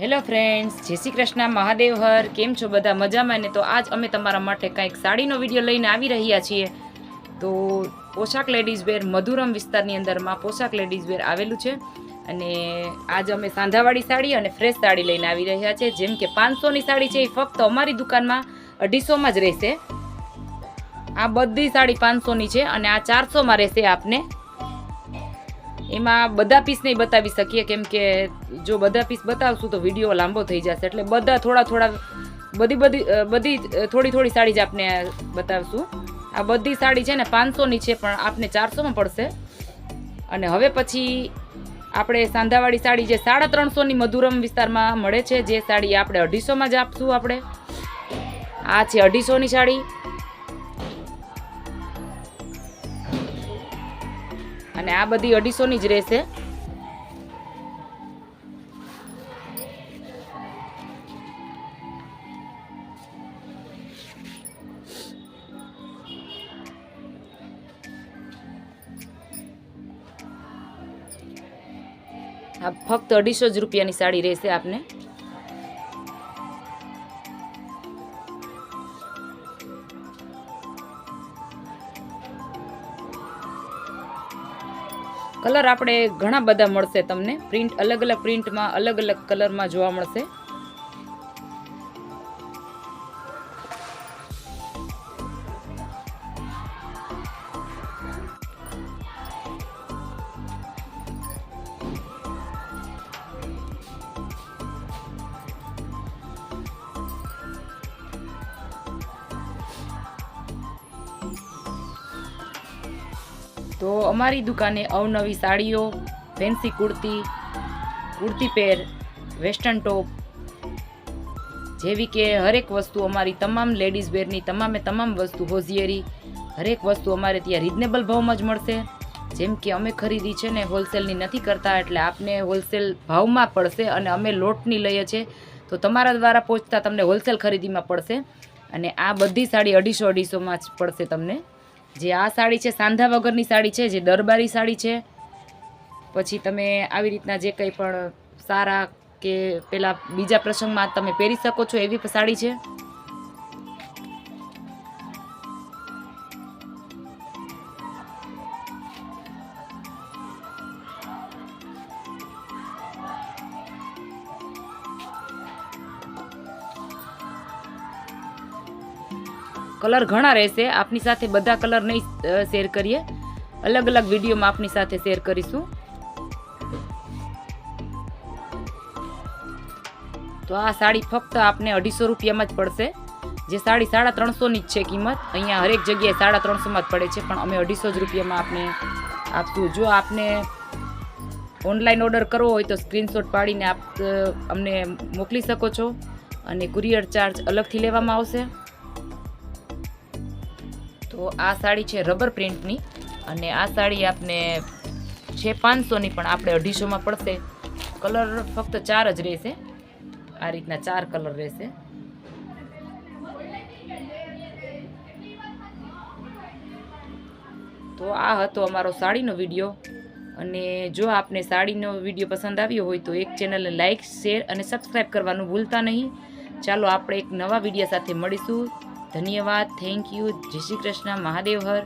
Hello friends જય શ્રી કૃષ્ણ. મહાદેવ હર. કેમ છો બધા? મજામાં ને? તો આજ અમે તમારા માટે કંઈક સાડીનો વીડિયો લઈને આવી રહ્યા છીએ. તો પોશાક લેડીઝ વેર મધુરમ વિસ્તારની અંદરમાં પોશાક લેડીઝ વેર આવેલું છે. અને આજ અમે સાંધાવાળી સાડી અને ફ્રેશ સાડી લઈને આવી રહ્યા છે. જેમ કે પાંચસોની સાડી છે એ ફક્ત અમારી દુકાનમાં અઢીસોમાં જ રહેશે. આ બધી સાડી પાંચસોની છે અને આ ચારસોમાં રહેશે આપને. એમાં બધા પીસ નહીં બતાવી શકીએ, કેમ કે જો બધા પીસ બતાવશું તો વીડિયો લાંબો થઈ જશે. એટલે બધા થોડા થોડા બધી બધી બધી થોડી થોડી સાડી જ આપને બતાવશું. આ બધી સાડી છે ને પાંચસોની છે, પણ આપને ચારસોમાં પડશે. અને હવે પછી આપણે સાંધાવાળી સાડી જે સાડા ત્રણસોની મધુરમ વિસ્તારમાં મળે છે, જે સાડી આપણે અઢીસોમાં જ આપશું આપણે. આ છે અઢીસોની સાડી. અને આ બધી અઢીસોની જ રહેશે. આ ફક્ત અઢીસો જ રૂપિયાની સાડી રહેશે આપને. કલર આપણે ઘણા બધા મળશે તમને. પ્રિન્ટ અલગ અલગ પ્રિન્ટમાં અલગ અલગ કલરમાં જોવા મળશે. તો અમારી દુકાને અવનવી સાડીઓ fancy kurti kurti pair western top જેવી કે હરેક વસ્તુ અમારી તમામ લેડીઝ વેરની તમામે તમામ વસ્તુ હોઝિયરી, હરેક વસ્તુ અમારે ત્યાં રિઝનેબલ ભાવમાં જ મળશે. જેમ કે અમે ખરીદી છે ને હોલસેલની નથી કરતા, એટલે આપને હોલસેલ ભાવમાં પડશે અને અમે લોટની લઈએ છીએ તો તમારા દ્વારા પહોંચતા તમને હોલસેલ ખરીદીમાં પડશે. અને આ બધી સાડી અઢીસો અઢીસોમાં જ પડશે તમને. જે આ સાડી છે, સાંધા વગરની સાડી છે, જે દરબારી સાડી છે. પછી તમે આવી રીતના જે કંઈ પણ સારા કે પેલા બીજા પ્રસંગમાં તમે પહેરી શકો છો એવી સાડી છે. કલર ઘણા રહેશે. આપની સાથે બધા કલર નહીં શેર કરીએ. અલગ અલગ વિડીયોમાં આપની સાથે શેર કરીશું. તો આ સાડી ફક્ત આપને અઢીસો રૂપિયામાં જ પડશે. જે સાડી સાડા ત્રણસોની જ છે કિંમત. અહીંયા હરેક જગ્યાએ સાડા ત્રણસોમાં જ પડે છે, પણ અમે અઢીસો જ રૂપિયામાં આપને આપશું. જો આપને ઓનલાઈન ઓર્ડર કરવો હોય તો સ્ક્રીનશોટ પાડીને આપ અમને મોકલી શકો છો અને કુરિયર ચાર્જ અલગથી લેવામાં આવશે. તો આ સાડી છે રબર પ્રિન્ટની અને આ સાડી આપને છે પાંચસોની પણ આપણે અઢીસોમાં પડશે. કલર ફક્ત ચાર જ રહેશે. આ રીતના ચાર કલર રહેશે. તો આ હતો અમારો સાડીનો વીડિયો અને જો આપને સાડીનો વીડિયો પસંદ આવ્યો હોય તો એક ચેનલને લાઇક શેર અને સબસ્ક્રાઈબ કરવાનું ભૂલતા નહીં. ચાલો આપણે એક નવા વીડિયો સાથે મળીશું. ધન્યવાદ. થેન્ક યુ જય શ્રી કૃષ્ણ. મહાદેવ હર.